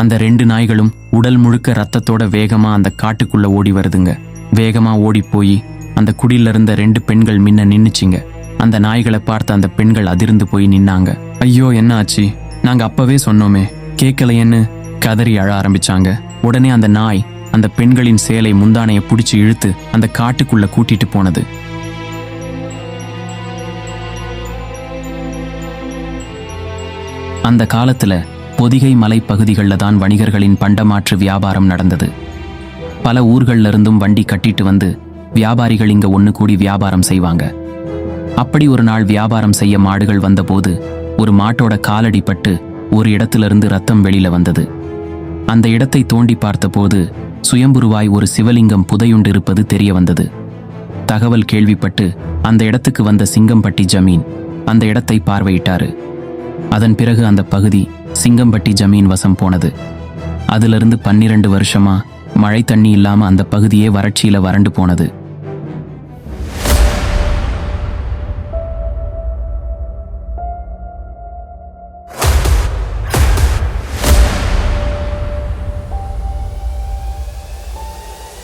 அந்த ரெண்டு நாய்களும் உடல் முழுக்க ரத்தத்தோட வேகமா அந்த காட்டுக்குள்ள ஓடி வருதுங்க. வேகமா ஓடி போய் அந்த குடியில இருந்த ரெண்டு பெண்கள் முன்ன நின்னுச்சிங்க. அந்த நாய்களை பார்த்து அந்த பெண்கள் அதிர்ந்து போய் நின்னாங்க. ஐயோ என்ன ஆச்சு? நாங்க அப்பவே சொன்னோமே கேட்கலையேன்னு கதறி அழ ஆரம்பிச்சாங்க. உடனே அந்த நாய் அந்த பெண்களின் சேலை முந்தானையை பிடிச்சி இழுத்து அந்த காட்டுக்குள்ள கூட்டிட்டு போனது. அந்த காலத்துல பொதிகை மலைப்பகுதிகளில் தான் வணிகர்களின் பண்டமாற்று வியாபாரம் நடந்தது. பல ஊர்களிலிருந்தும் வண்டி கட்டிட்டு வந்து வியாபாரிகள் இங்க ஒன்று கூடி வியாபாரம் செய்வாங்க. அப்படி ஒரு நாள் வியாபாரம் செய்ய மாடுகள் வந்தபோது ஒரு மாட்டோட காலடிப்பட்டு ஒரு இடத்திலிருந்து ரத்தம் வெளியில வந்தது. அந்த இடத்தை தோண்டி பார்த்தபோது சுயம்புருவாய் ஒரு சிவலிங்கம் புதையுண்டிருப்பது தெரிய வந்தது. தகவல் கேள்விப்பட்டு அந்த இடத்துக்கு வந்த சிங்கம்பட்டி ஜமீன் அந்த இடத்தை பார்வையிட்டாரு. அதன் பிறகு அந்த பகுதி சிங்கம்பட்டி ஜமீன் வசம் போனது. அதிலிருந்து பன்னிரண்டு வருஷமா மழை தண்ணி இல்லாம அந்த பகுதியே வறட்சியில வறண்டு போனது.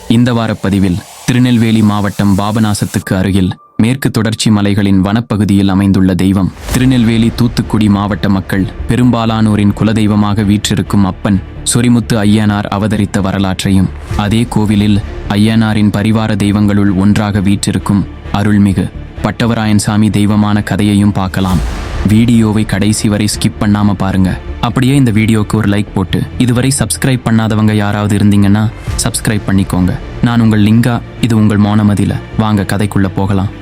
இந்த வார பதிவில் திருநெல்வேலி மாவட்டம் பாபநாசத்துக்கு அருகில் மேற்கு தொடர்ச்சி மலைகளின் வனப்பகுதியில் அமைந்துள்ள தெய்வம். திருநெல்வேலி தூத்துக்குடி மாவட்ட மக்கள் பெரும்பாலானோரின் குலதெய்வமாக வீற்றிருக்கும் அப்பன் சொரிமுத்து ஐயனார் அவதரித்த வரலாற்றையும் அதே கோவிலில் ஐயனாரின் பரிவார தெய்வங்களுள் ஒன்றாக வீற்றிருக்கும் அருள்மிகு பட்டவராயன் சாமி தெய்வமான கதையையும் பார்க்கலாம். வீடியோவை கடைசி வரை ஸ்கிப் பண்ணாம பாருங்க. அப்படியே இந்த வீடியோக்கு ஒரு லைக் போட்டு இதுவரை சப்ஸ்கிரைப் பண்ணாதவங்க யாராவது இருந்தீங்கன்னா சப்ஸ்கிரைப் பண்ணிக்கோங்க. நான் உங்கள் லிங்கா இது உங்கள் மோனமதியில வாங்க கதைக்குள்ள போகலாம்.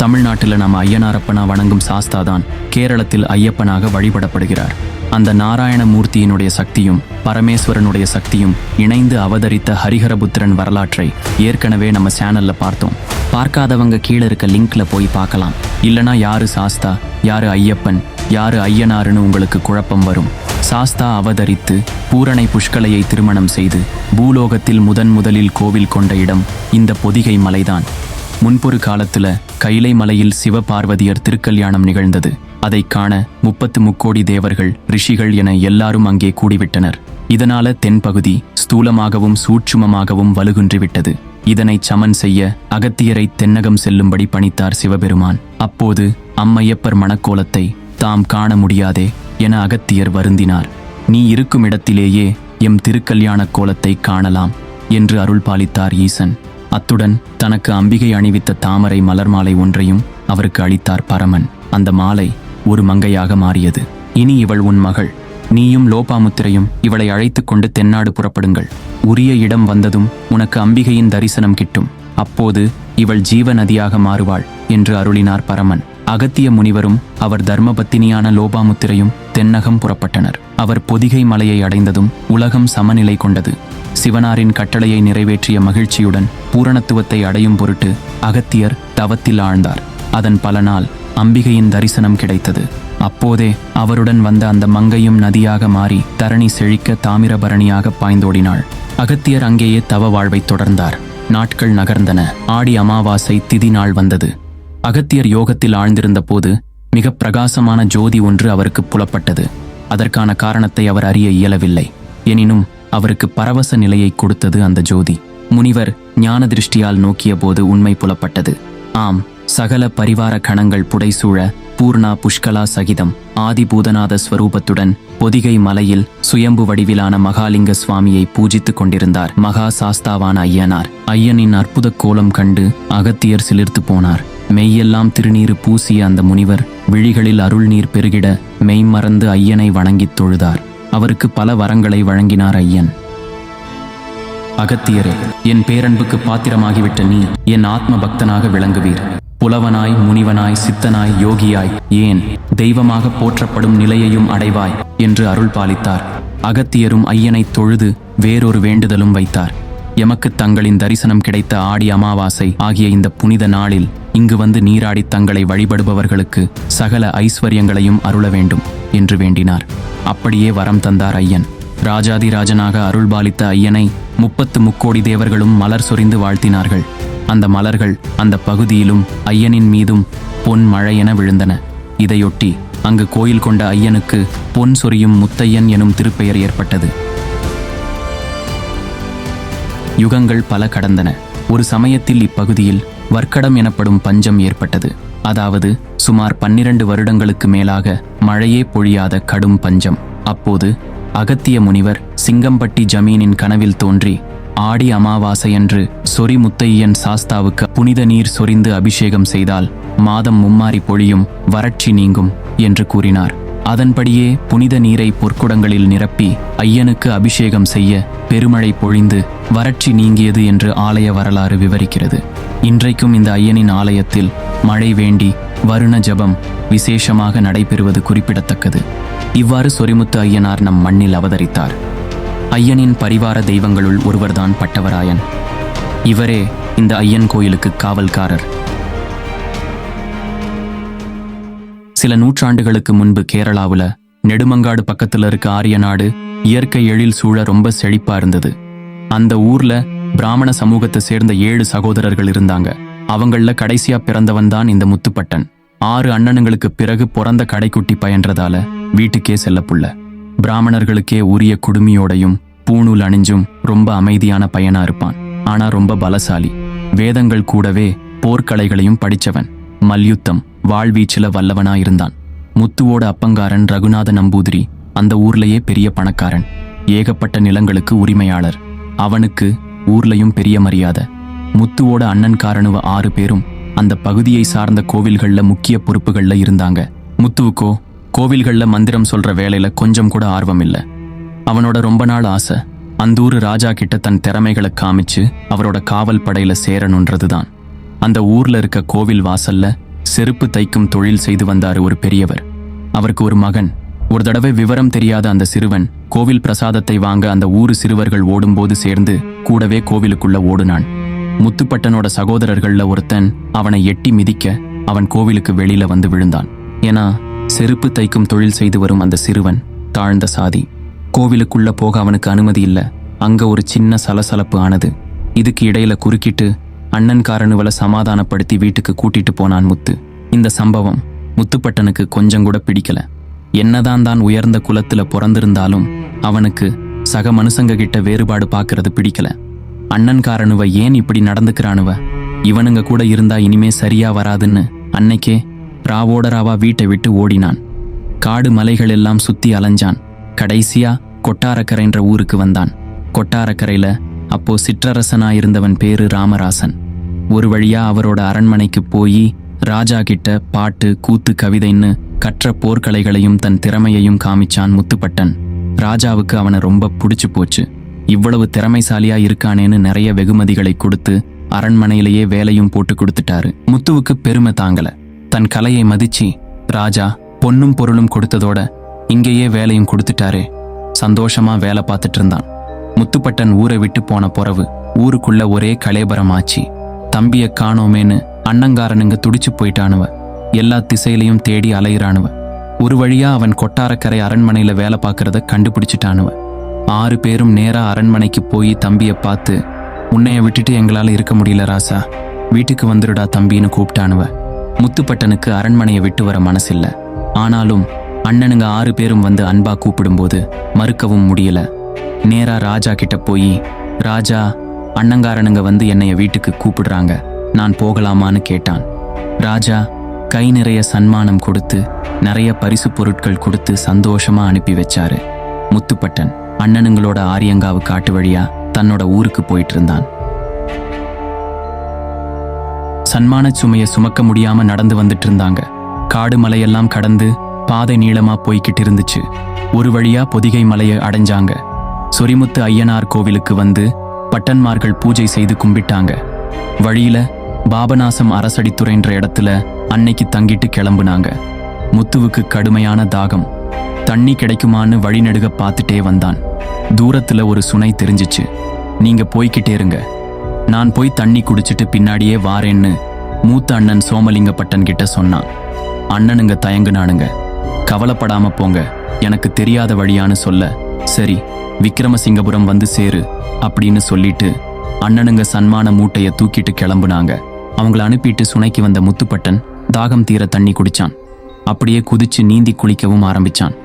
தமிழ்நாட்டில் நம்ம ஐயனாரப்பனா வணங்கும் சாஸ்தா தான் கேரளத்தில் ஐயப்பனாக வழிபடப்படுகிறார். அந்த நாராயணமூர்த்தியினுடைய சக்தியும் பரமேஸ்வரனுடைய சக்தியும் இணைந்து அவதரித்த ஹரிஹரபுத்திரன் வரலாற்றை ஏற்கனவே நம்ம சேனல்ல பார்த்தோம். பார்க்காதவங்க கீழே இருக்க லிங்க்ல போய் பார்க்கலாம். இல்லனா யாரு சாஸ்தா யாரு ஐயப்பன் யாரு ஐயனாருன்னு உங்களுக்கு குழப்பம் வரும். சாஸ்தா அவதரித்து பூரணை புஷ்கலையை திருமணம் செய்து பூலோகத்தில் முதன் முதலில் கோவில் கொண்ட இடம் இந்த பொதிகை மலைதான். முன்பொரு காலத்துல கைலை மலையில் சிவபார்வதியர் திருக்கல்யாணம் நிகழ்ந்தது. அதைக் காண முப்பத்து முக்கோடி தேவர்கள் ரிஷிகள் என எல்லாரும் அங்கே கூடிவிட்டனர். இதனால தென்பகுதி ஸ்தூலமாகவும் சூட்சுமமாகவும் வலுகுன்றிவிட்டது. இதனை சமன் செய்ய அகத்தியரை தென்னகம் செல்லும்படி பணித்தார் சிவபெருமான். அப்போது அம்மையப்பர் மணக்கோலத்தை தாம் காண முடியாதே என அகத்தியர் வருந்தினார். நீ இருக்கும் இடத்திலேயே எம் திருக்கல்யாண கோலத்தை காணலாம் என்று அருள் பாலித்தார் ஈசன். அத்துடன் தனக்கு அம்பிகை அணிவித்த தாமரை மலர் மாலை ஒன்றையும் அவருக்கு அளித்தார் பரமன். அந்த மாலை ஒரு மங்கையாக மாறியது. இனி இவள் உன் மகள். நீயும் லோபாமுத்திரையும் இவளை அழைத்துக் கொண்டு தென்னாடு புறப்படுங்கள். உரிய இடம் வந்ததும் உனக்கு அம்பிகையின் தரிசனம் கிட்டும். அப்போது இவள் ஜீவ நதியாக மாறுவாள் என்று அருளினார் பரமன். அகத்திய முனிவரும் அவர் தர்மபத்தினியான லோபாமுத்திரையும் தென்னகம் புறப்பட்டனர். அவர் பொதிகை மலையை அடைந்ததும் உலகம் சமநிலை கொண்டது. சிவனாரின் கட்டளையை நிறைவேற்றிய மகிழ்ச்சியுடன் பூரணத்துவத்தை அடையும் பொருட்டு அகத்தியர் தவத்தில் ஆழ்ந்தார். அதன் பலனால் அம்பிகையின் தரிசனம் கிடைத்தது. அப்போதே அவருடன் வந்த அந்த மங்கையும் நதியாக மாறி தரணி செழிக்க தாமிரபரணியாக பாய்ந்தோடினாள். அகத்தியர் அங்கேயே தவ வாழ்வைத் தொடர்ந்தார். நாட்கள் நகர்ந்தன. ஆடி அமாவாசை திதி நாள் வந்தது. அகத்தியர் யோகத்தில் ஆழ்ந்திருந்த போது மிக பிரகாசமான ஜோதி ஒன்று அவருக்கு புலப்பட்டது. அதற்கான காரணத்தை அவர் அறிய இயலவில்லை. எனினும் அவருக்கு பரவச நிலையை கொடுத்தது அந்த ஜோதி. முனிவர் ஞான திருஷ்டியால் நோக்கிய போது உண்மை புலப்பட்டது. ஆம் சகல பரிவார கணங்கள் புடைசூழ பூர்ணா புஷ்கலா சகிதம் ஆதிபூதநாத ஸ்வரூபத்துடன் பொதிகை மலையில் சுயம்பு வடிவிலான மகாலிங்க சுவாமியை பூஜித்துக் கொண்டிருந்தார் மகா சாஸ்தாவான ஐயனார். ஐயனின் அற்புத கோலம் கண்டு அகத்தியர் சிலிர்த்து போனார். மெய்யெல்லாம் திருநீறு பூசிய அந்த முனிவர் விழிகளில் அருள் நீர் பெருகிட மெய்மறந்து ஐயனை வணங்கித் தொழுதார். அவருக்கு பல வரங்களை வழங்கினார் ஐயன். அகத்தியரே என் பேரன்புக்கு பாத்திரமாகிவிட்ட நீ என் ஆத்ம பக்தனாக விளங்குவீர். புலவனாய் முனிவனாய் சித்தனாய் யோகியாய் ஏன் தெய்வமாக போற்றப்படும் நிலையையும் அடைவாய் என்று அருள் பாலித்தார். அகத்தியரும் ஐயனைத் தொழுது வேறொரு வேண்டுதலும் வைத்தார். எமக்கு தங்களின் தரிசனம் கிடைத்த ஆடி அமாவாசை ஆகிய இந்த புனித நாளில் இங்கு வந்து நீராடி தங்களை வழிபடுபவர்களுக்கு சகல ஐஸ்வர்யங்களையும் அருள வேண்டும் என்று வேண்டினார். அப்படியே வரம் தந்தார் ஐயன். ராஜாதிராஜனாக அருள்பாலித்த ஐயனை முப்பத்து முக்கோடி தேவர்களும் மலர் சொரிந்து வாழ்த்தினார்கள். அந்த மலர்கள் அந்த பகுதியிலும் ஐயனின் மீதும் பொன் மழையென விழுந்தன. இதையொட்டி அங்கு கோயில் கொண்ட ஐயனுக்கு பொன் சொரியும் முத்தையன் எனும் திருப்பெயர் ஏற்பட்டது. யுகங்கள் பல கடந்தன. ஒரு சமயத்தில் இப்பகுதியில் வர்க்கடம் எனப்படும் பஞ்சம் ஏற்பட்டது. அதாவது சுமார் பன்னிரண்டு வருடங்களுக்கு மேலாக மழையே பொழியாத கடும் பஞ்சம். அப்போது அகத்திய முனிவர் சிங்கம்பட்டி ஜமீனின் கனவில் தோன்றி ஆடி அமாவாசையன்று சொரி முத்தையன் சாஸ்தாவுக்கு புனித நீர் சொரிந்து அபிஷேகம் செய்தால் மாதம் மும்மாரி பொழியும் வறட்சி நீங்கும் என்று கூறினார். அதன்படியே புனித நீரை பொற்குடங்களில் நிரப்பி ஐயனுக்கு அபிஷேகம் செய்ய பெருமழை பொழிந்து வறட்சி நீங்கியது என்று ஆலய வரலாறு விவரிக்கிறது. இன்றைக்கும் இந்த ஐயனின் ஆலயத்தில் மழை வேண்டி வருண ஜபம் விசேஷமாக நடைபெறுவது குறிப்பிடத்தக்கது. இவ்வாறு சொரிமுத்து ஐயனார் நம் மண்ணில் அவதரித்தார். ஐயனின் பரிவார தெய்வங்களுள் ஒருவர்தான் பட்டவராயன். இவரே இந்த ஐயன் கோயிலுக்கு காவல்காரர். சில நூற்றாண்டுகளுக்கு முன்பு கேரளாவுல நெடுமங்காடு பக்கத்துல இருக்க ஆரிய நாடு இயற்கை எழில் சூழ ரொம்ப செழிப்பா இருந்தது. அந்த ஊர்ல பிராமண சமூகத்தை சேர்ந்த ஏழு சகோதரர்கள் இருந்தாங்க. அவங்கள கடைசியா பிறந்தவன் தான் இந்த முத்துப்பட்டன். ஆறு அண்ணனுங்களுக்கு பிறகு பிறந்த கடைக்குட்டி பயின்றதால வீட்டுக்கே செல்லப்புள்ள. பிராமணர்களுக்கே உரிய குடுமியோடையும் பூணூல் அணிஞ்சும் ரொம்ப அமைதியான பையனா இருப்பான். ஆனா ரொம்ப பலசாலி. வேதங்கள் கூடவே போர்க்கலைகளையும் படிச்சவன். மல்யுத்தம் வாழ்வீச்சுல வல்லவனா இருந்தான் முத்துவோட அப்பங்காரன் ரகுநாத நம்பூதிரி அந்த ஊர்லயே பெரிய பணக்காரன். ஏகப்பட்ட நிலங்களுக்கு உரிமையாளர். அவனுக்கு ஊர்லயும் பெரிய மரியாதை. முத்துவோட அண்ணன்காரனுவ ஆறு பேரும் அந்த பகுதியை சார்ந்த கோவில்கள்ல முக்கிய பொறுப்புகள்ல இருந்தாங்க. முத்துவுக்கோ கோவில்கள்ல மந்திரம் சொல்ற வேலையில கொஞ்சம் கூட ஆர்வம் இல்ல அவனோட ரொம்ப நாள் ஆசை அந்தூர் ராஜா கிட்ட தன் திறமைகளை காமிச்சு அவரோட காவல் படையில சேரணுன்றதுதான். அந்த ஊர்ல இருக்க கோவில் வாசல்ல செருப்பு தைக்கும் தொழில் செய்து வந்தார் ஒரு பெரியவர். அவருக்கு ஒரு மகன். ஒரு தடவை விவரம் தெரியாத அந்த சிறுவன் கோவில் பிரசாதத்தை வாங்க அந்த ஊரு சிறுவர்கள் ஓடும்போது சேர்ந்து கூடவே கோவிலுக்குள்ள ஓடுனான். முத்துப்பட்டனோட சகோதரர்கள்ல ஒருத்தன் அவனை எட்டி மிதிக்க அவன் கோவிலுக்கு வெளியில வந்து விழுந்தான். ஏன்னா செருப்பு தைக்கும் தொழில் செய்து வரும் அந்த சிறுவன் தாழ்ந்த சாதி. கோவிலுக்குள்ள போக அவனுக்கு அனுமதி இல்ல. அங்க ஒரு சின்ன சலசலப்பு ஆனது. இதுக்கு இடையில குறுக்கிட்டு அண்ணன்காரனுவல சமாதானப்படுத்தி வீட்டுக்கு கூட்டிட்டு போனான் முத்து. இந்த சம்பவம் முத்துப்பட்டனுக்கு கொஞ்சம் கூட பிடிக்கல. என்னதான் தான் உயர்ந்த குலத்துல பிறந்திருந்தாலும் அவனுக்கு சக மனுஷங்க கிட்ட வேறுபாடு பார்க்கறது பிடிக்கல. அண்ணன்காரனுவ ஏன் இப்படி நடந்துக்கிறானுவ? இவனுங்க கூட இருந்தா இனிமே சரியா வராதுன்னு அன்னைக்கே ராவோட ராவா வீட்டை விட்டு ஓடினான். காடு மலைகள் எல்லாம் சுத்தி அலைஞ்சான். கடைசியா கொட்டாரக்கரைன்ற ஊருக்கு வந்தான். கொட்டாரக்கரையில அப்போ சிற்றரசனாயிருந்தவன் பேரு ராமராசன். ஒரு வழியா அவரோட அரண்மனைக்கு போய் ராஜா கிட்ட பாட்டு கூத்து கவிதைன்னு கற்ற போர்க்கலைகளையும் தன் திறமையையும் காமிச்சான் முத்துப்பட்டன். ராஜாவுக்கு அவனை ரொம்ப பிடிச்சு போச்சு. இவ்வளவு திறமைசாலியா இருக்கானேன்னு நிறைய வெகுமதிகளை கொடுத்து அரண்மனையிலேயே வேலையும் போட்டு கொடுத்துட்டாரு. முத்துவுக்கு பெருமை தாங்கல. தன் கலையை மதிச்சு ராஜா பொன்னும் பொருளும் கொடுத்ததோட இங்கேயே வேலையும் கொடுத்துட்டாரே. சந்தோஷமா வேலை பார்த்துட்டு இருந்தான். முத்துப்பட்டன் ஊரை விட்டு போன பொறவு ஊருக்குள்ள ஒரே கலேபரமாச்சு. தம்பியை காணோமேன்னு அண்ணங்காரனுங்க துடிச்சு போயிட்டானுவ. எல்லா திசையிலையும் தேடி அலையிறானுவ. ஒரு வழியா அவன் கொட்டாரக்கரை அரண்மனையில வேலை பார்க்கறத கண்டுபிடிச்சிட்டானுவ. ஆறு பேரும் நேரா அரண்மனைக்கு போய் தம்பியை பார்த்து உன்னைய விட்டுட்டு எங்களால இருக்க முடியல ராசா. வீட்டுக்கு வந்துடுடா தம்பின்னு கூப்பிட்டானுவ. முத்துப்பட்டனுக்கு அரண்மனையை விட்டு வர மனசில்ல. ஆனாலும் அண்ணனுங்க ஆறு பேரும் வந்து அன்பா கூப்பிடும்போது மறுக்கவும் முடியல. நேரா ராஜா கிட்ட போய் ராஜா அண்ணங்காரனுங்க வந்து என்னைய வீட்டுக்கு கூப்பிடுறாங்க. நான் போகலாமான்னு கேட்டான். ராஜா கை நிறைய சன்மானம் கொடுத்து நிறைய பரிசு பொருட்கள் கொடுத்து சந்தோஷமா அனுப்பி வச்சாரு. முத்துப்பட்டன் அண்ணனுங்களோட ஆரியங்காவு காட்டு வழியா தன்னோட ஊருக்கு போயிட்டு இருந்தான் சன்மான சுமையை சுமக்க முடியாம நடந்து வந்துட்டு இருந்தாங்க காடு மலையெல்லாம் கடந்து பாதை நீளமா போய்கிட்டு இருந்துச்சு ஒரு வழியா பொதிகை மலையை அடைஞ்சாங்க. சொரிமுத்து ஐயனார் கோவிலுக்கு வந்து பட்டன்மார்கள் பூஜை செய்து கும்பிட்டாங்க. வழியில பாபநாசம் அரசடித்துறைன்ற இடத்துல அன்னைக்கு தங்கிட்டு கிளம்புனாங்க. முத்துவுக்கு கடுமையான தாகம். தண்ணி கிடைக்குமான்னு வழிநடுக பார்த்துட்டே வந்தான். தூரத்துல ஒரு சுனை தெரிஞ்சிச்சு. நீங்க போய்கிட்டே இருங்க. நான் போய் தண்ணி குடிச்சிட்டு பின்னாடியே வாரேன்னு மூத்த அண்ணன் சோமலிங்கப்பட்டன் கிட்ட சொன்னான். அண்ணனுங்க தயங்குனானுங்க. கவலைப்படாம போங்க. எனக்கு தெரியாத வழியான்னு சொல்ல. சரி விக்ரமசிங்கபுரம் வந்து சேரு அப்படின்னு சொல்லிட்டு அண்ணனுங்க சன்மான மூட்டைய தூக்கிட்டு கிளம்புனாங்க. அவங்கள அனுப்பிட்டு சுனைக்கு வந்த முத்துப்பட்டன் தாகம் தீர தண்ணி குடிச்சான். அப்படியே குதிச்சு நீந்தி குளிக்கவும் ஆரம்பிச்சான்.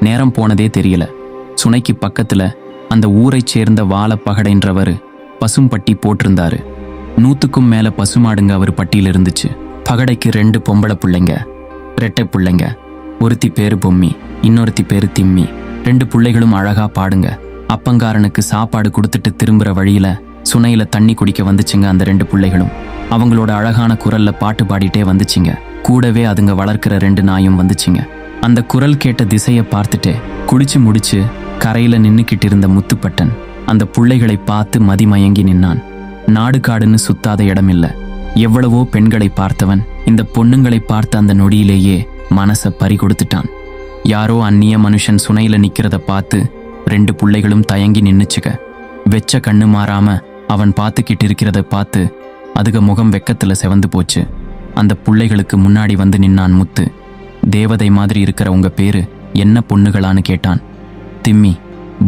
நேரம் போனதே தெரியல. சுனைக்கு பக்கத்துல அந்த ஊரைச் சேர்ந்த வாழப்பகடைன்றவர் பசும்பட்டி போட்டிருந்தாரு. நூத்துக்கும் மேல பசுமாடுங்க அவர் பட்டியில் இருந்துச்சு பகடைக்கு ரெண்டு பொம்பளை பிள்ளைங்க ரெட்டை பிள்ளைங்க ஒருத்தி பேரு பொம்மி இன்னொருத்தி பேரு திம்மி. ரெண்டு புள்ளைகளும் அழகா பாடுங்க. அப்பங்காரனுக்கு சாப்பாடு கொடுத்துட்டு திரும்புற வழியில சுனையில தண்ணி குடிக்க வந்துச்சுங்க அந்த ரெண்டு புள்ளைகளும். அவங்களோட அழகான குரல்ல பாட்டு பாடிட்டே வந்துச்சுங்க. கூடவே அதுங்க வளர்க்கிற ரெண்டு நாயும் வந்துச்சுங்க. அந்த குரல் கேட்ட திசையை பார்த்துட்டு குளிச்சு முடிச்சு கரையில நின்னுக்கிட்டு இருந்த முத்துப்பட்டன் அந்த புள்ளைகளை பார்த்து மதிமயங்கி நின்னான். நாடு காடுன்னு சுத்தாத இடமில்ல. எவ்வளவோ பெண்களை பார்த்தவன் இந்த பொண்ணுங்களை பார்த்த அந்த நொடியிலேயே மனசை பறி கொடுத்துட்டான். யாரோ அந்நிய மனுஷன் சுனையில நிக்கிறத பார்த்து ரெண்டு புள்ளைகளும் தயங்கி நின்னுச்சுக்க வெச்ச கண்ணு மாறாம அவன் பார்த்துக்கிட்டு இருக்கிறத பார்த்து அதுக முகம் வெக்கத்துல செவந்து போச்சு. அந்த புள்ளைகளுக்கு முன்னாடி வந்து நின்னான் முத்து. தேவதை மாதிரி இருக்கிற உங்க பேரு என்ன பொண்ணுகளான்னு கேட்டான். திம்மி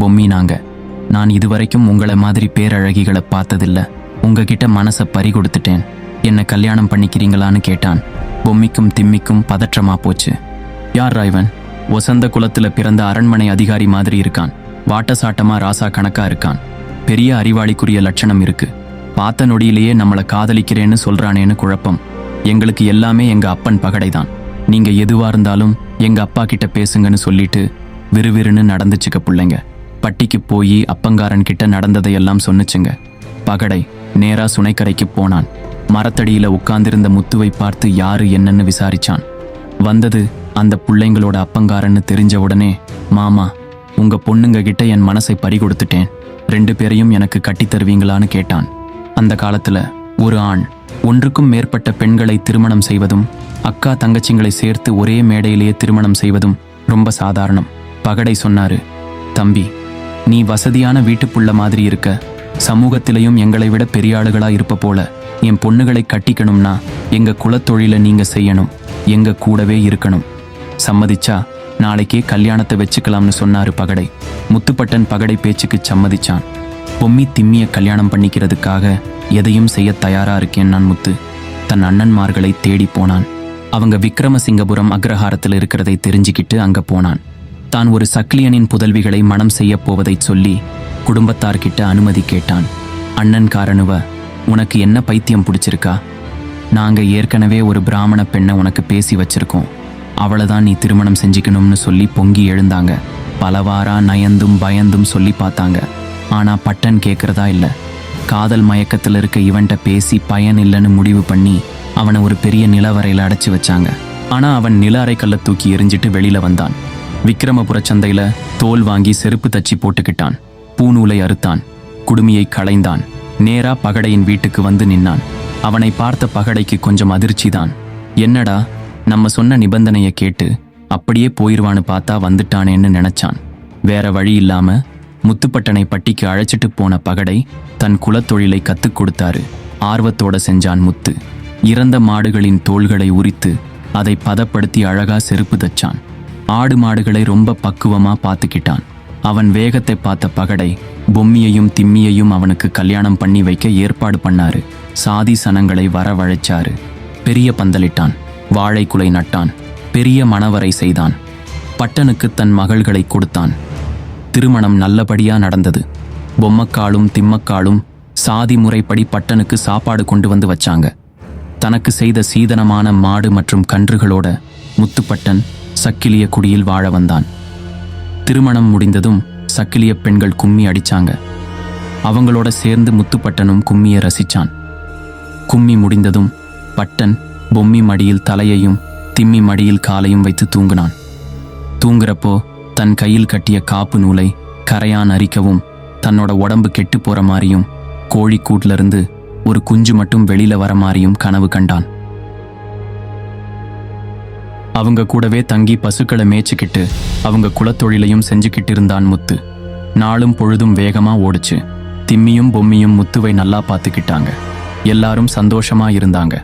பொம்மி நாங்க. நான் இதுவரைக்கும் உங்களை மாதிரி பேரழகிகளை பார்த்ததில்ல. உங்ககிட்ட மனசை பறி கொடுத்துட்டேன். என்ன கல்யாணம் பண்ணிக்கிறீங்களான்னு கேட்டான். பொம்மிக்கும் திம்மிக்கும் பதற்றமா போச்சு. யார் ராய்வன்? வசந்த குலத்துல பிறந்த அரண்மனை அதிகாரி மாதிரி இருக்கான். வாட்டசாட்டமா ராசா கணக்கா இருக்கான். பெரிய அறிவாளிக்குரிய லட்சணம் இருக்கு. பார்த்த நொடியிலேயே நம்மளை காதலிக்கிறேன்னு சொல்றானேன்னு குழப்பம். எங்களுக்கு எல்லாமே எங்க அப்பன் பகடைதான். நீங்க எதுவா இருந்தாலும் எங்க அப்பா கிட்ட பேசுங்கன்னு சொல்லிட்டு விறுவிறுன்னு நடந்துச்சுக்க பிள்ளைங்க. பட்டிக்கு போய் அப்பங்காரன் கிட்ட நடந்ததையெல்லாம் சொன்னுச்சுங்க. பகடை நேரா சுனைக்கரைக்கு போனான். மரத்தடியில உட்கார்ந்திருந்த முத்துவை பார்த்து யாரு என்னன்னு விசாரிச்சான். வந்தது அந்த பிள்ளைங்களோட அப்பங்காரன்னு தெரிஞ்ச உடனே மாமா உங்க பொண்ணுங்க கிட்ட என் மனசை பறி கொடுத்துட்டேன். ரெண்டு பேரையும் எனக்கு கட்டி தருவீங்களான்னு கேட்டான். அந்த காலத்துல ஒரு ஆண் ஒன்றுக்கும் மேற்பட்ட பெண்களை திருமணம் செய்வதும் அக்கா தங்கச்சிங்களை சேர்த்து ஒரே மேடையிலேயே திருமணம் செய்வதும் ரொம்ப சாதாரணம். பகடை சொன்னாரு தம்பி நீ வசதியான வீட்டுப்புள்ள மாதிரி இருக்க. சமூகத்திலையும் எங்களை விட பெரிய ஆளுகளா இருப்ப போல என் பொண்ணுகளை கட்டிக்கணும்னா எங்க குலத்தொழில நீங்க செய்யணும். எங்க கூடவே இருக்கணும். சம்மதிச்சா நாளைக்கே கல்யாணத்தை வச்சுக்கலாம்னு சொன்னாரு பகடை. முத்துப்பட்டன் பகடை பேச்சுக்கு சம்மதிச்சான். பொம்மி திம்மிய கல்யாணம் பண்ணிக்கிறதுக்காக எதையும் செய்ய தயாரா இருக்கேன் நான் முத்து. தன் அண்ணன்மார்களை தேடி போனான். அவங்க விக்ரமசிங்கபுரம் அக்ரஹாரத்தில் இருக்கிறதை தெரிஞ்சுக்கிட்டு அங்க போனான். தான் ஒரு சக்லியனின் புதல்விகளை மனம் செய்யப் போவதைச் சொல்லி குடும்பத்தார்கிட்ட அனுமதி கேட்டான். அண்ணன் காரனுவ உனக்கு என்ன பைத்தியம் பிடிச்சிருக்கா? நாங்க ஏற்கனவே ஒரு பிராமண பெண்ணை உனக்கு பேசி வச்சிருக்கோம். அவளை தான் நீ திருமணம் செஞ்சுக்கணும்னு சொல்லி பொங்கி எழுந்தாங்க. பலவாரா நயந்தும் பயந்தும் சொல்லி பார்த்தாங்க. ஆனா பட்டன் கேட்குறதா இல்ல. காதல் மயக்கத்துல இருக்க இவன்ட்ட பேசி பயன் இல்லைன்னு முடிவு பண்ணி அவனை ஒரு பெரிய நிலவரையில அடைச்சி வச்சாங்க. ஆனா அவன் நில அறைக்கல்ல தூக்கி எரிஞ்சிட்டு வெளியில வந்தான். விக்ரமபுர சந்தையில தோல் வாங்கி செருப்பு தச்சு போட்டுக்கிட்டான். பூநூலை அறுத்தான். குடுமியை களைந்தான். நேரா பகடையின் வீட்டுக்கு வந்து நின்னான். அவனை பார்த்த பகடைக்கு கொஞ்சம் அதிர்ச்சிதான். என்னடா நம்ம சொன்ன நிபந்தனைய கேட்டு அப்படியே போயிருவான்னு பார்த்தா வந்துட்டானேன்னு நினைச்சான். வேற வழி இல்லாம முத்துப்பட்டனை பட்டிக்கு அழைச்சிட்டு போன பகடை தன் குலத்தொழிலை கத்துக் கொடுத்தாரு. ஆர்வத்தோட செஞ்சான் முத்து. இறந்த மாடுகளின் தோள்களை உரித்து அதை பதப்படுத்தி அழகா செருப்பு தச்சான். ஆடு மாடுகளை ரொம்ப பக்குவமா பார்த்துக்கிட்டான். அவன் வேகத்தை பார்த்த பகடை பொம்மியையும் திம்மியையும் அவனுக்கு கல்யாணம் பண்ணி வைக்க ஏற்பாடு பண்ணாரு. சாதி சனங்களை வரவழைச்சாரு. பெரிய பந்தலிட்டான். வாழைக்குலை நட்டான். பெரிய மணவரை செய்தான். பட்டனுக்கு தன் மகள்களை கொடுத்தான். திருமணம் நல்லபடியா நடந்தது. பொம்மக்காலும் திம்மக்காலும் சாதி முறைப்படி பட்டனுக்கு சாப்பாடு கொண்டு வந்து வச்சாங்க. தனக்கு செய்த சீதனமான மாடு மற்றும் கன்றுகளோட முத்துப்பட்டன் சக்கிலிய குடியில் வாழ வந்தான். திருமணம் முடிந்ததும் சக்கிலிய பெண்கள் கும்மி அடிச்சாங்க. அவங்களோட சேர்ந்து முத்துப்பட்டனும் கும்மியை ரசிச்சான். கும்மி முடிந்ததும் பட்டன் பொம்மி மடியில் தலையையும் திம்மி மடியில் காலையும் வைத்து தூங்கினான். தூங்குறப்போ தன் கையில் கட்டிய காப்பு நூலை கரையான் அரிக்கவும் தன்னோட உடம்பு கெட்டு போற மாதிரியும் கோழி ஒரு குஞ்சு மட்டும் வெளியில வர மாதிரியும் கனவு கண்டான். அவங்க கூடவே தங்கி பசுக்களை மேய்ச்சிக்கிட்டு அவங்க குலத்தொழிலையும் செஞ்சுக்கிட்டு இருந்தான் முத்து. நாளும் பொழுதும் வேகமா ஓடுச்சு. திம்மியும் பொம்மியும் முத்துவை நல்லா பார்த்துக்கிட்டாங்க. எல்லாரும் சந்தோஷமா இருந்தாங்க.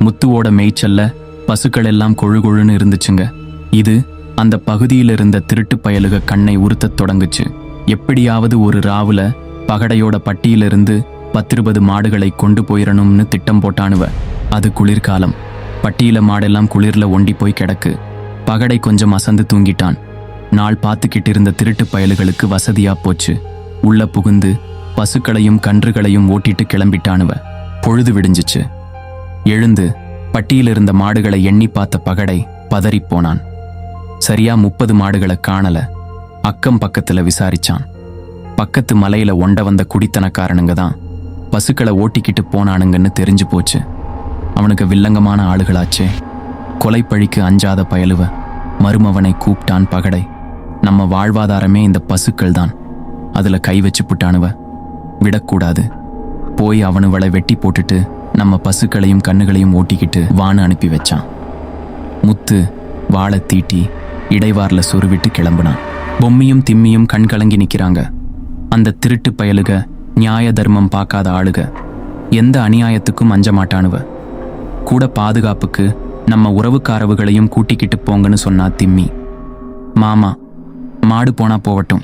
முத்துவோட மேய்ச்சல்ல பசுக்கள் எல்லாம் கொழு கொழுன்னு இருந்துச்சுங்க. இது அந்த பகுதியில் இருந்த திருட்டு பயலுக கண்ணை உறுத்தத் தொடங்குச்சு. எப்படியாவது ஒரு ராவுல பகடையோட பட்டியிலிருந்து பத்திருபது மாடுகளை கொண்டு போயிடணும்னு திட்டம் போட்டானுவ. அது குளிர்காலம். பட்டியில மாடெல்லாம் குளிர்ல ஒண்டி போய் கிடக்கு. பகடை கொஞ்சம் அசந்து தூங்கிட்டான். நாள் பார்த்துக்கிட்டு இருந்த திருட்டு பயலுகளுக்கு வசதியா போச்சு. உள்ள புகுந்து பசுக்களையும் கன்றுகளையும் ஓட்டிட்டு கிளம்பிட்டானுவ. பொழுது விடிஞ்சிச்சு. எழுந்து பட்டியிலிருந்த மாடுகளை எண்ணி பார்த்த பகடை பதறிப் போனான். சரியா முப்பது மாடுகளை காணல. அக்கம் பக்கத்துல விசாரிச்சான். பக்கத்து மலையில ஒண்ட வந்த குடித்தனக்காரனுங்க தான் பசுக்களை ஓட்டிக்கிட்டு போனானுங்கன்னு தெரிஞ்சு போச்சு. அவனுக்கு வில்லங்கமான ஆளுகளாச்சே. கொலைப்பழிக்கு அஞ்சாத பயலுவ மருமவனை கூப்பிட்டான் பகடை. நம்ம வாழ்வாதாரமே இந்த பசுக்கள் தான் அதுல கை வச்சு புட்டானுவ. விடக்கூடாது. போய் அவனுவளை வெட்டி போட்டுட்டு நம்ம பசுக்களையும் கண்ணுகளையும் ஓட்டிக்கிட்டு வானு அனுப்பி வச்சான். முத்து வாழை தீட்டி இடைவாரில் சொருவிட்டு கிளம்புனான். பொம்மியும் திம்மியும் கண் கலங்கி நிற்கிறாங்க அந்த திருட்டு பயலுக நியாய தர்மம் பார்க்காத ஆளுக. எந்த அநியாயத்துக்கும் அஞ்ச மாட்டானுவ. கூட பாதுகாப்புக்கு நம்ம உறவுக்காரவுகளையும் கூட்டிக்கிட்டு போங்கன்னு சொன்னா திம்மி. மாமா மாடு போனா போகட்டும்.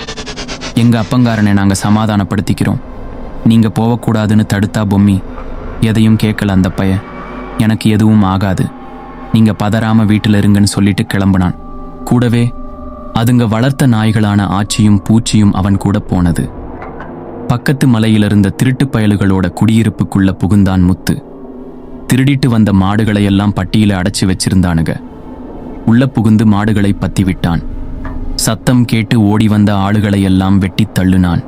எங்க அப்பங்காரனை நாங்க சமாதானப்படுத்திக்கிறோம். நீங்க போகக்கூடாதுன்னு தடுத்தா பொம்மி எதையும் கேட்கல அந்த பைய எனக்கு எதுவும் ஆகாது. நீங்க பதறாம வீட்டில் இருங்கன்னு சொல்லிட்டு கிளம்புனான். கூடவே அதுங்க வளர்த்த நாய்களான ஆச்சியும் பூச்சியும் அவன் கூட போனது. பக்கத்து மலையிலிருந்த திருட்டு பயல்களோட குடியிருப்புக்குள்ள புகுந்தான் முத்து. திருடிட்டு வந்த மாடுகளை எல்லாம் பட்டியில அடைச்சு வச்சிருந்தானுங்க. உள்ள புகுந்து மாடுகளை பத்தி விட்டான் சத்தம் கேட்டு ஓடி வந்த ஆளுகளை எல்லாம் வெட்டி தள்ளுனான்.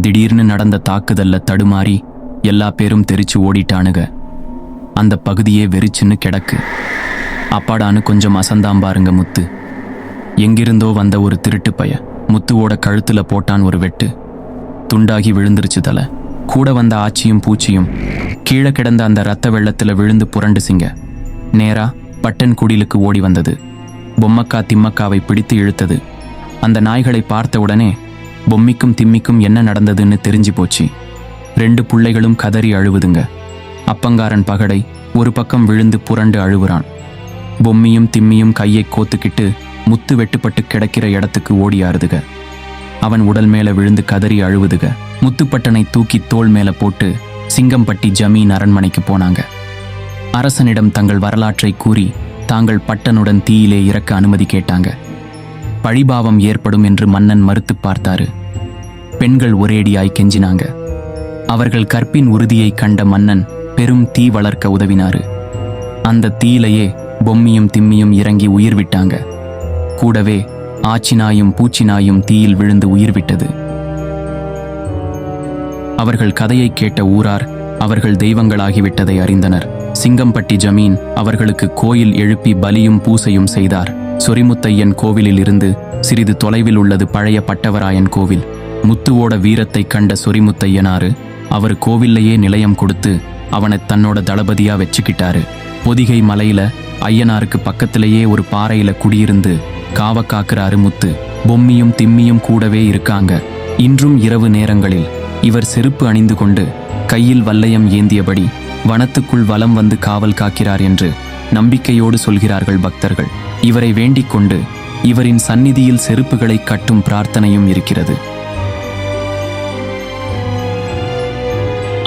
திடீர்னு நடந்த தாக்குதல்ல தடுமாறி எல்லா பேரும் தெரிச்சு ஓடிட்டானுங்க. அந்த பகுதியே வெறிச்சுன்னு கிடக்கு. அப்பாடான்னு கொஞ்சம் அசந்தாம் பாருங்க முத்து. எங்கிருந்தோ வந்த ஒரு திருட்டு பைய. முத்துவோட கழுத்துல போட்டான் ஒரு வெட்டு. துண்டாகி விழுந்துருச்சு தலை. கூட வந்த ஆச்சியும் பூச்சியும் கீழே கிடந்த அந்த ரத்த வெள்ளத்துல விழுந்து புரண்டுசிங்க நேரா பட்டன் குடிலுக்கு ஓடி வந்தது. பொம்மக்கா திம்மக்காவை பிடித்து இழுத்தது. அந்த நாய்களை பார்த்த உடனே பொம்மிக்கும் திம்மிக்கும் என்ன நடந்ததுன்னு தெரிஞ்சு போச்சு. ரெண்டு புள்ளைகளும் கதறி அழுவுதுங்க. அப்பங்காரன் பகடை ஒரு பக்கம் விழுந்து புரண்டு அழுவுறான். பொம்மியும் திம்மியும் கையை கோத்துக்கிட்டு முத்து வெட்டுப்பட்டு கிடக்கிற இடத்துக்கு ஓடியாருதுக அவன் உடல் மேல விழுந்து கதறி அழுவுதுக. முத்துப்பட்டனை தூக்கி தோள் மேல போட்டு சிங்கம்பட்டி ஜமீன் அரண்மனைக்கு போனாங்க. அரசனிடம் தங்கள் வரலாற்றை கூறி தாங்கள் பட்டனுடன் தீயிலே இறக்க அனுமதி கேட்டாங்க. பழிபாவம் ஏற்படும் என்று மன்னன் மறுத்து பார்த்தாரு. பெண்கள் ஒரேடியாய் கெஞ்சினாங்க. அவர்கள் கற்பின் உறுதியை கண்ட மன்னன் பெரும் தீ வளர்க்க உதவினாரு. அந்த தீயிலேயே பொம்மியும் திம்மியும் இறங்கி உயிர் விட்டாங்க. கூடவே ஆச்சினாயும் பூச்சினாயும் தீயில் விழுந்து உயிர் விட்டது அவர்கள் கதையை கேட்ட ஊரார் அவர்கள் தெய்வங்களாகிவிட்டதை அறிந்தனர். சிங்கம்பட்டி ஜமீன் அவர்களுக்கு கோயில் எழுப்பி பலியும் பூசையும் செய்தார். சொரிமுத்தையன் கோவிலில் இருந்து சிறிது தொலைவில் உள்ளது பழைய பட்டவராயன் கோவில். முத்துவோட வீரத்தை கண்ட சொரிமுத்தையனாரு அவர் கோவில்லையே நிலையம் கொடுத்து அவனை தன்னோட தளபதியா வச்சுக்கிட்டாரு. பொதிகை மலையில ஐயனாருக்கு பக்கத்திலேயே ஒரு பாறையில குடியிருந்து காவ காக்கிறாரு முத்து பொம்மியும் திம்மியும் கூடவே இருக்காங்க. இன்றும் இரவு நேரங்களில் இவர் செருப்பு அணிந்து கொண்டு கையில் வல்லையம் ஏந்தியபடி வனத்துக்குள் வலம் வந்து காவல் காக்கிறார் என்று நம்பிக்கையோடு சொல்கிறார்கள் பக்தர்கள். இவரை வேண்டிக் கொண்டு இவரின் சந்நிதியில் செருப்புகளை கட்டும் பிரார்த்தனையும் இருக்கிறது.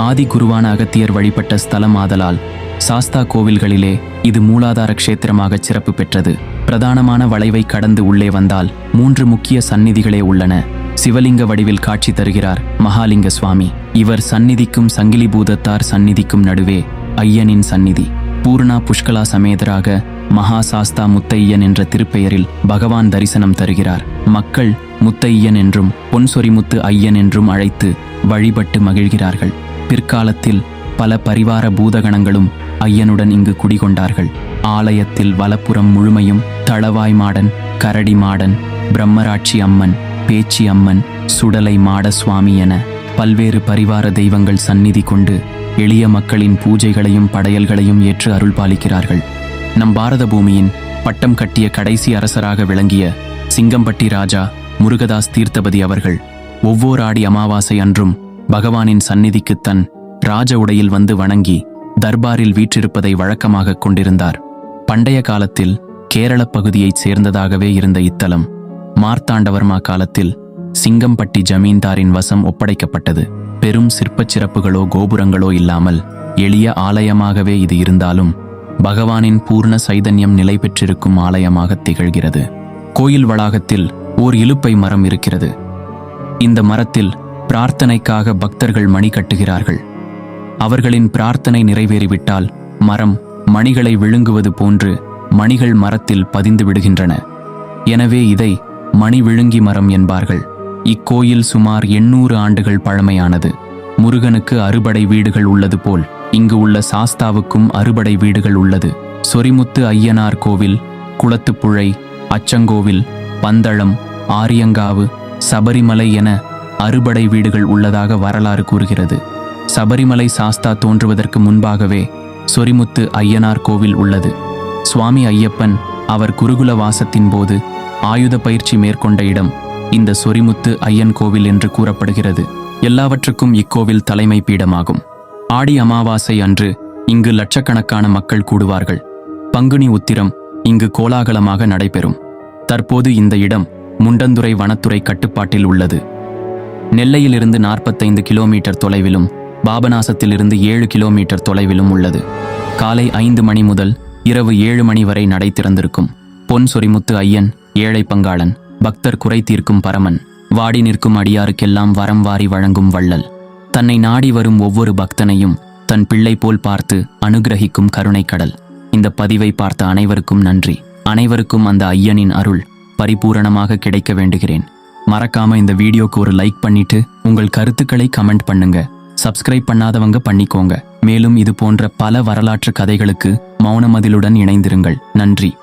ஆதி குருவான அகத்தியர் வழிபட்ட ஸ்தலம் ஆதலால் சாஸ்தா கோவில்களிலே இது மூலாதார க்ஷேத்திரமாக சிறப்பு பெற்றது. பிரதானமான வளைவை கடந்து உள்ளே வந்தால் மூன்று முக்கிய சந்நிதிகளே உள்ளன. சிவலிங்க வடிவில் காட்சி தருகிறார் மகாலிங்க சுவாமி. இவர் சந்நிதிக்கும் சங்கிலி பூதத்தார் சந்நிதிக்கும் நடுவே ஐயனின் சந்நிதி. பூர்ணா புஷ்கலா சமேதராக மகா சாஸ்தா முத்தையன் என்ற திருப்பெயரில் பகவான் தரிசனம் தருகிறார். மக்கள் முத்தையன் என்றும் பொன்சொரிமுத்து ஐயன் என்றும் அழைத்து வழிபட்டு மகிழ்கிறார்கள். பிற்காலத்தில் பல பரிவார பூதகணங்களும் ஐயனுடன் இங்கு குடிகொண்டார்கள். ஆலயத்தில் வலப்புறம் முழுமையும் தளவாய் மாடன் கரடி மாடன் பிரம்மராட்சி அம்மன் பேச்சி அம்மன் சுடலை மாட சுவாமி என பல்வேறு பரிவார தெய்வங்கள் சந்நிதி கொண்டு எளிய மக்களின் பூஜைகளையும் படையல்களையும் ஏற்று அருள் பாலிக்கிறார்கள். நம் பாரத பூமியின் பட்டம் கட்டிய கடைசி அரசராக விளங்கிய சிங்கம்பட்டி ராஜா முருகதாஸ் தீர்த்தபதி அவர்கள் ஒவ்வொரு ஆடி அமாவாசை அன்றும் பகவானின் சந்நிதிக்கு தன் ராஜ உடையில் வந்து வணங்கி தர்பாரில் வீற்றிருப்பதை வழக்கமாக கொண்டிருந்தார். பண்டைய காலத்தில் கேரள பகுதியைச் சேர்ந்ததாகவே இருந்த இத்தலம் மார்த்தாண்டவர்மா காலத்தில் சிங்கம்பட்டி ஜமீன்தாரின் வசம் ஒப்படைக்கப்பட்டது. பெரும் சிற்பச் சிறப்புகளோ கோபுரங்களோ இல்லாமல் எளிய ஆலயமாகவே இது இருந்தாலும் பகவானின் பூர்ண சைதன்யம் நிலை பெற்றிருக்கும் ஆலயமாக திகழ்கிறது. கோயில் வளாகத்தில் ஓர் இலுப்பை மரம் இருக்கிறது. இந்த மரத்தில் பிரார்த்தனைக்காக பக்தர்கள் மணி கட்டுகிறார்கள். அவர்களின் பிரார்த்தனை நிறைவேறிவிட்டால் மரம் மணிகளை விழுங்குவது போன்று மணிகள் மரத்தில் பதிந்து விடுகின்றன. எனவே இதை மணி விழுங்கி மரம் என்பார்கள். இக்கோயில் சுமார் எண்ணூறு ஆண்டுகள் பழமையானது. முருகனுக்கு அறுபடை வீடுகள் உள்ளது போல் இங்கு உள்ள சாஸ்தாவுக்கும் அறுபடை வீடுகள் உள்ளது. சொரிமுத்து ஐயனார் கோவில் குளத்துப்புழை அச்சங்கோவில் பந்தளம் ஆரியங்காவு சபரிமலை என அறுபடை வீடுகள் உள்ளதாக வரலாறு கூறுகிறது. சபரிமலை சாஸ்தா தோன்றுவதற்கு முன்பாகவே சொரிமுத்து ஐயனார் கோவில் உள்ளது. சுவாமி ஐயப்பன் அவர் குருகுல வாசத்தின் போது ஆயுத பயிற்சி மேற்கொண்ட இடம் இந்த சொரிமுத்து ஐயன் கோவில் என்று கூறப்படுகிறது. எல்லாவற்றுக்கும் இக்கோவில் தலைமை பீடமாகும். ஆடி அமாவாசை அன்று இங்கு லட்சக்கணக்கான மக்கள் கூடுவார்கள். பங்குனி உத்திரம் இங்கு கோலாகலமாக நடைபெறும். தற்போது இந்த இடம் முண்டந்துறை வனத்துறை கட்டுப்பாட்டில் உள்ளது. நெல்லையிலிருந்து நாற்பத்தைந்து கிலோமீட்டர் தொலைவிலும் பாபநாசத்திலிருந்து ஏழு கிலோமீட்டர் தொலைவிலும் உள்ளது. காலை ஐந்து மணி முதல் இரவு ஏழு மணி வரை நடை திறந்திருக்கும் பொன் சொரிமுத்து ஐயன் ஏழை பங்காளன் பக்தர் குறை தீர்க்கும் பரமன் வாடி நிற்கும் அடியாருக்கெல்லாம் வரம் வாரி வழங்கும் வள்ளல். தன்னை நாடி வரும் ஒவ்வொரு பக்தனையும் தன் பிள்ளை போல் பார்த்து அனுகிரகிக்கும் கருணைக்கடல் இந்த பதிவை பார்த்த அனைவருக்கும் நன்றி. அனைவருக்கும் அந்த ஐயனின் அருள் பரிபூரணமாக கிடைக்க வேண்டுகிறேன். மறக்காம இந்த வீடியோக்கு ஒரு லைக் பண்ணிட்டு உங்கள் கருத்துக்களை கமெண்ட் பண்ணுங்க. சப்ஸ்கிரைப் பண்ணாதவங்க பண்ணிக்கோங்க. மேலும் இது போன்ற பல வரலாற்று கதைகளுக்கு மௌனமதிலுடன் இணைந்திருங்கள். நன்றி.